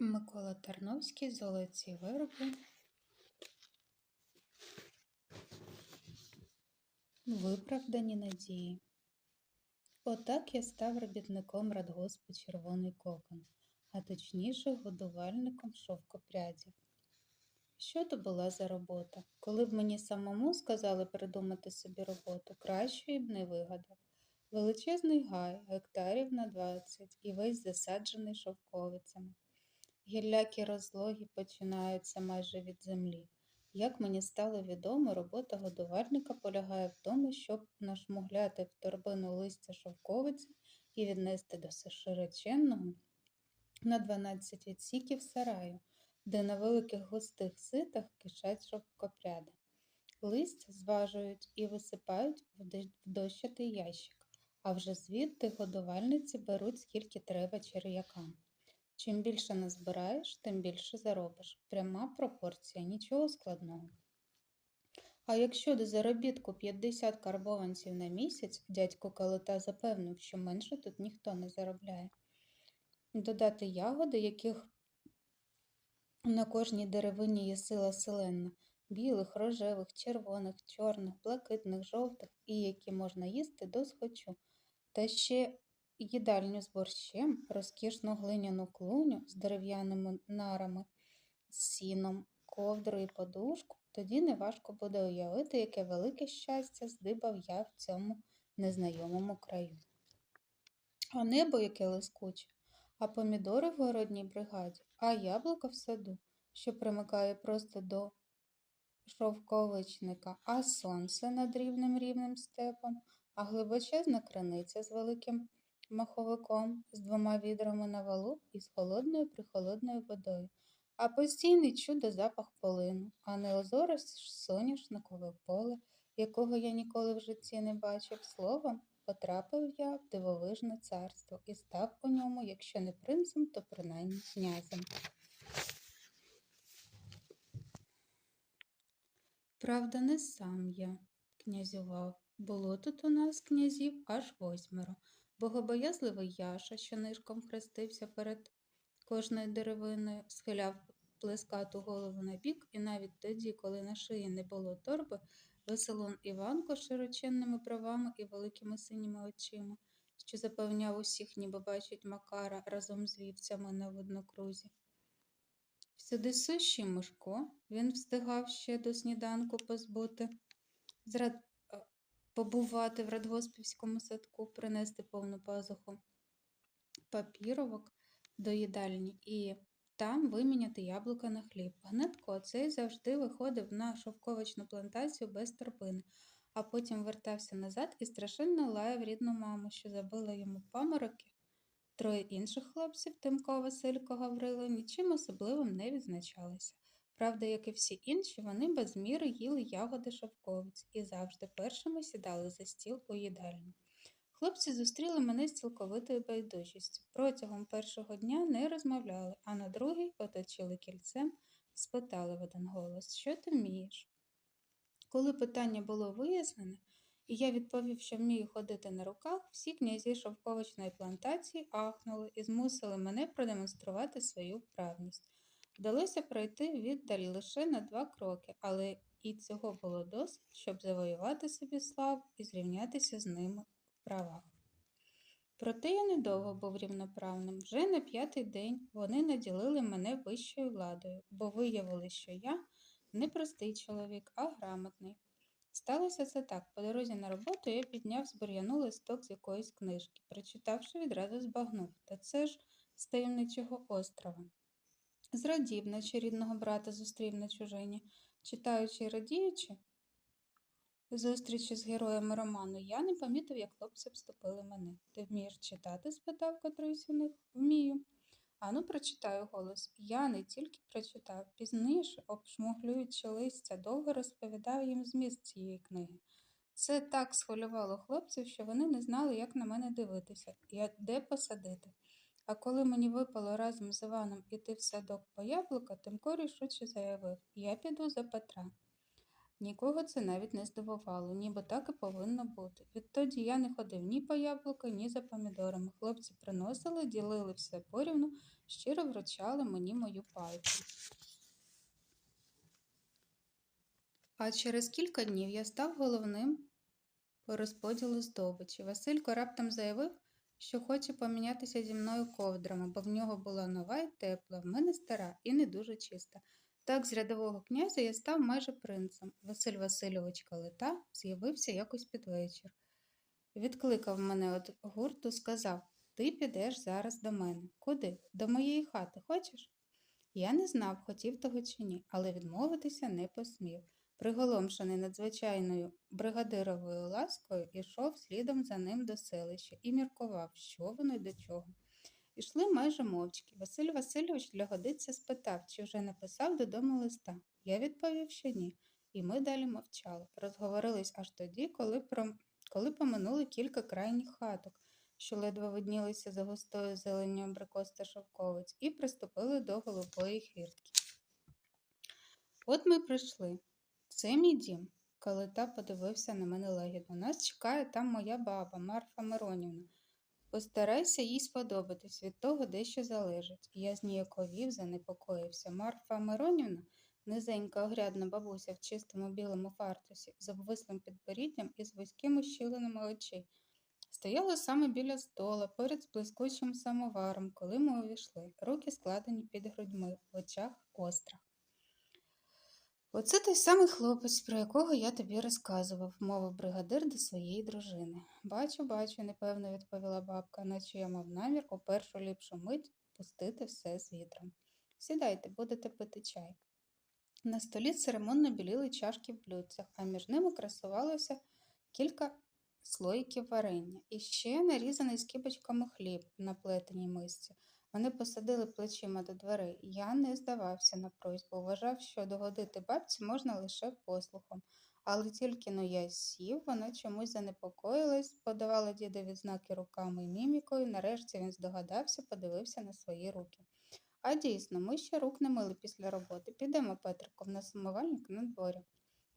Микола Тарновський Золоті вироби. Виправдані надії. Отак я став робітником радгоспу Червоний кокон, а точніше годувальником шовкопрядів. Що то була за робота? Коли б мені самому сказали придумати собі роботу, кращої б не вигадав. Величезний гай, гектарів на 20 і весь засаджений шовковицями. Гіллякі розлоги починаються майже від землі. Як мені стало відомо, робота годувальника полягає в тому, щоб нашмугляти в торбину листя шовковиці і віднести до широченного на 12 відсіків сараю, де на великих густих ситах кишать шовкопряди. Листя зважують і висипають в дощатий ящик, а вже звідти годувальниці беруть скільки треба черв'якам. Чим більше назбираєш, тим більше заробиш. Пряма пропорція, нічого складного. А якщо до заробітку 50 карбованців на місяць, дядько Калита запевнив, що менше тут ніхто не заробляє. Додати ягоди, яких на кожній деревині є сила селенна, білих, рожевих, червоних, чорних, блакитних, жовтих і які можна їсти до схочу. Та ще їдальню з борщем, розкішну глиняну клуню з дерев'яними нарами, сіном, ковдру і подушку, тоді неважко буде уявити, яке велике щастя здибав я в цьому незнайомому краю. А небо яке лискуче, а помідори в городній бригаді, а яблука в саду, що примикає просто до шовковичника, а сонце над рівним рівним степом, а глибочезна криниця з великим маховиком, з двома відрами на валу і з холодною прихолодною водою, а постійний чудо запах полину, а не озоре соняшникове поле, якого я ніколи в житті не бачив. Словом, потрапив я в дивовижне царство і став у ньому, якщо не принцем, то принаймні князем. Правда, не сам я князював. Було тут у нас князів аж восьмеро. Богобоязливий Яша, що нишком хрестився перед кожною деревиною, схиляв плескату голову на бік, і навіть тоді, коли на шиї не було торби, веселон Іванко з широченними правами і великими синіми очима, що запевняв усіх, ніби бачить Макара разом з вівцями на воднокрузі. Всюди сущий Мишко, він встигав ще до сніданку позбути, зрад побувати в радгоспівському садку, принести повну пазуху папіровок до їдальні і там виміняти яблука на хліб. Гнетко цей завжди виходив на шовковичну плантацію без торбини, а потім вертався назад і страшенно лаяв рідну маму, що забила йому памороки. Троє інших хлопців Тимко, Василько, Гаврило, нічим особливим не відзначалися. Правда, як і всі інші, вони без міри їли ягоди шовковиць і завжди першими сідали за стіл у їдальні. Хлопці зустріли мене з цілковитою байдужістю. Протягом першого дня не розмовляли, а на другий оточили кільцем, спитали в один голос, що ти вмієш? Коли питання було вияснене, і я відповів, що вмію ходити на руках, всі князі шовковичної плантації ахнули і змусили мене продемонструвати свою вправність. Вдалося пройти віддаль лише на два кроки, але і цього було досить, щоб завоювати собі славу і зрівнятися з ними в правах. Проте я недовго був рівноправним. Вже на п'ятий день вони наділили мене вищою владою, бо виявили, що я не простий чоловік, а грамотний. Сталося це так. По дорозі на роботу я підняв з бур'яну листок з якоїсь книжки, прочитавши, відразу збагнув. Та це ж з таємничого острова. Зрадів, наче рідного брата зустрів на чужині, читаючи і радіючи зустрічі з героями роману, я не помітив, як хлопці обступили мене. Ти вмієш читати? спитав котрийсь у них. Вмію. Ану, прочитаю голос. Я не тільки прочитав, пізніше, обшмуглюючи листя, довго розповідав їм зміст цієї книги. Це так схвилювало хлопців, що вони не знали, як на мене дивитися, і де посадити. А коли мені випало разом з Іваном іти в садок по яблука, Тимко рішуче заявив Я піду за Петра. Нікого це навіть не здивувало, ніби так і повинно бути. Відтоді я не ходив ні по яблука, ні за помідорами. Хлопці приносили, ділили все порівну, щиро вручали мені мою пайку. А через кілька днів я став головним по розподілу здобичі. Василько раптом заявив, що хоче помінятися зі мною ковдрами, бо в нього була нова і тепла, в мене стара і не дуже чиста. Так з рядового князя я став майже принцем. Василь Васильович Калита з'явився якось під вечір. Відкликав мене від гурту, сказав Ти підеш зараз до мене. Куди? До моєї хати хочеш? Я не знав, хотів того чи ні, але відмовитися не посмів. Приголомшений надзвичайною бригадировою ласкою, ішов слідом за ним до селища і міркував, що воно й до чого. Ішли майже мовчки. Василь Васильович для годиться спитав, чи вже написав додому листа. Я відповів, що ні, і ми далі мовчали. Розговорились аж тоді, коли, про... коли поминули кілька крайніх хаток, що ледве виднілися за густою зеленню абрикос та шовковиць, і приступили до голубої хвіртки. От ми прийшли. Це мій дім. Калита подивився на мене лагідно. Нас чекає там моя баба, Марфа Миронівна. Постарайся їй сподобатись, від того дещо залежить. Я зніяковів, занепокоївся. Марфа Миронівна, низенька огрядна бабуся в чистому білому фартусі, з обвислим підборіддям і з вузькими щілинами очей. Стояла саме біля стола, поряд з блискучим самоваром, коли ми увійшли, руки складені під грудьми, в очах острах. Оце той самий хлопець, про якого я тобі розказував, мовив бригадир до своєї дружини. Бачу, бачу, непевно відповіла бабка, наче я мав намір у першу ліпшу мить пустити все з вітром. Сідайте, будете пити чай. На столі церемонно біліли чашки в блюдцях, а між ними красувалося кілька слоїків варення і ще нарізаний скибочками хліб на плетеній мисці. Вони посадили плечима до дверей. Я не здавався на просьбу, вважав, що догодити бабці можна лише послухом. Але тільки но я сів, вона чомусь занепокоїлась, подавала дідові знаки руками і мімікою. Нарешті він здогадався, подивився на свої руки. А дійсно, ми ще рук не мили після роботи. Підемо, Петрико, в нас умивальник на дворі.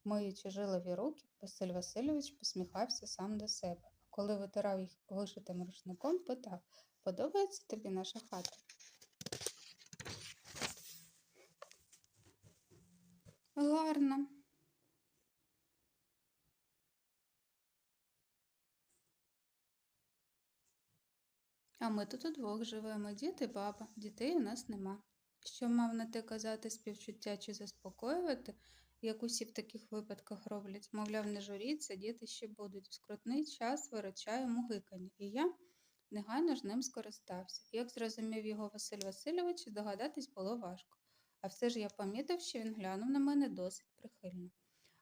Миючи жилові руки, Василь Васильович посміхався сам до себе. Коли витирав їх вишитим рушником, питав Подобається тобі наша хата? Гарно. А ми тут удвох живемо, дід і баба. Дітей у нас нема. Що мав на те казати співчуття чи заспокоювати, як усі в таких випадках роблять, мовляв, не журіться, діти ще будуть. В скрутний час виручає мугикання. І я негайно ж ним скористався. Як зрозумів його Василь Васильович, догадатись було важко. А все ж я помітив, що він глянув на мене досить прихильно.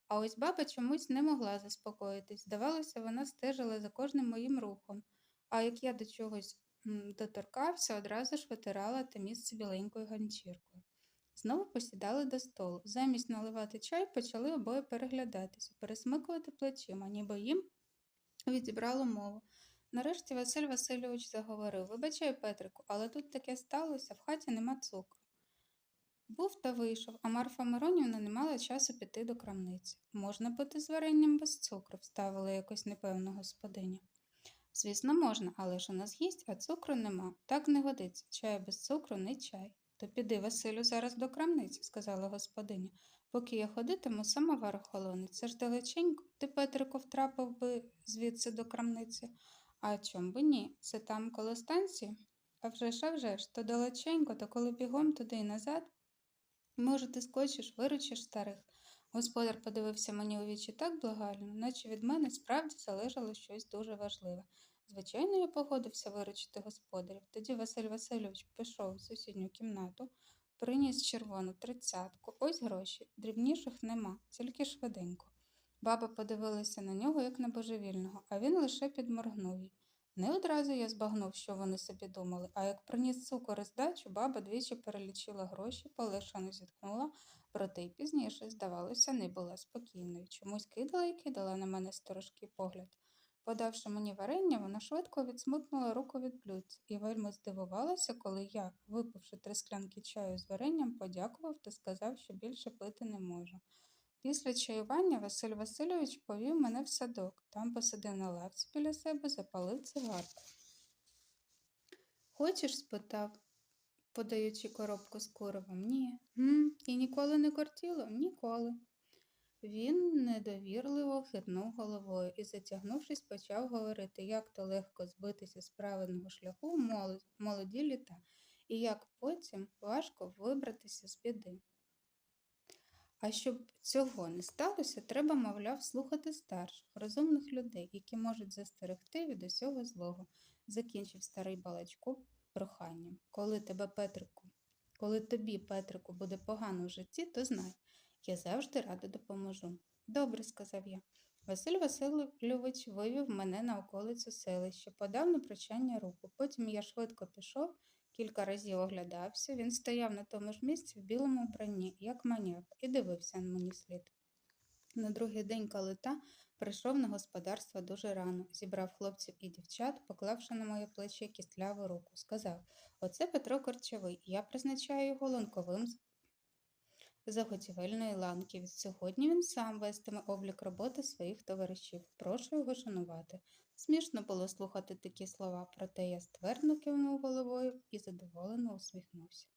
А ось баба чомусь не могла заспокоїтись. Здавалося, вона стежила за кожним моїм рухом, а як я до чогось доторкався, одразу ж витирала те місце біленькою ганчіркою. Знову посідали до столу. Замість наливати чай почали обоє переглядатися, пересмикувати плечима, ніби їм відібрало мову. Нарешті Василь Васильович заговорив Вибачай, Петрику, але тут таке сталося, в хаті нема цукру. Був та вийшов, а Марфа Миронівна не мала часу піти до крамниці. Можна пити з варенням без цукру, вставила якось непевна господиня. Звісно, можна, але ж у нас їсть, а цукру нема. Так не годиться. Чай без цукру не чай. То піди, Василю, зараз до крамниці, сказала господиня. Поки я ходитиму, самовар охолонить. Це ж далеченько. Ти, Петрико, втрапив би звідси до крамниці. А чом би ні? Це там коло станції? А вже ж, а вже ж, то далеченько, то коли бігом туди і назад. Може, ти скочиш, виручиш старих. Господар подивився мені у вічі так благально, наче від мене справді залежало щось дуже важливе. Звичайно, я погодився виручити господарів. Тоді Василь Васильович пішов в сусідню кімнату, приніс червону тридцятку, ось гроші, дрібніших нема, тільки швиденько. Баба подивилася на нього, як на божевільного, а він лише підморгнув їй. Не одразу я збагнув, що вони собі думали, а як приніс цукор і здачу, баба двічі перелічила гроші, полишано зітхнула, проте й пізніше, здавалося, не була спокійною. Чомусь кидала і кидала на мене сторожкий погляд. Подавши мені варення, вона швидко відсмикнула руку від блюдця і вельми здивувалася, коли я, випивши три склянки чаю з варенням, подякував та сказав, що більше пити не можу. Після чаювання Василь Васильович повів мене в садок. Там посадив на лавці біля себе, запалив цигарку. Хочеш? спитав, подаючи коробку з куривом. Ні. М, І ніколи не кортіло? Ніколи. Він недовірливо хитнув головою і, затягнувшись, почав говорити, як то легко збитися з правильного шляху в молоді літа, і як потім важко вибратися з біди. А щоб цього не сталося, треба, мовляв, слухати старших, розумних людей, які можуть застерегти від усього злого, закінчив старий балачку проханням. Коли тебе, Петрику, коли тобі, Петрику, буде погано в житті, то знай, я завжди рада допоможу. Добре, сказав я. Василь Васильович вивів мене на околицю селища, подав на прощання руку. Потім я швидко пішов, кілька разів оглядався. Він стояв на тому ж місці в білому вбранні, як маняк, і дивився на мені слід. На другий день калита прийшов на господарство дуже рано, зібрав хлопців і дівчат, поклавши на моє плече кістляву руку, сказав Оце Петро Корчовий, я призначаю його ланковим заготівельної ланки. Від сьогодні він сам вестиме облік роботи своїх товаришів. Прошу його шанувати. Смішно було слухати такі слова, проте я ствердно кивнув головою і задоволено усміхнувся.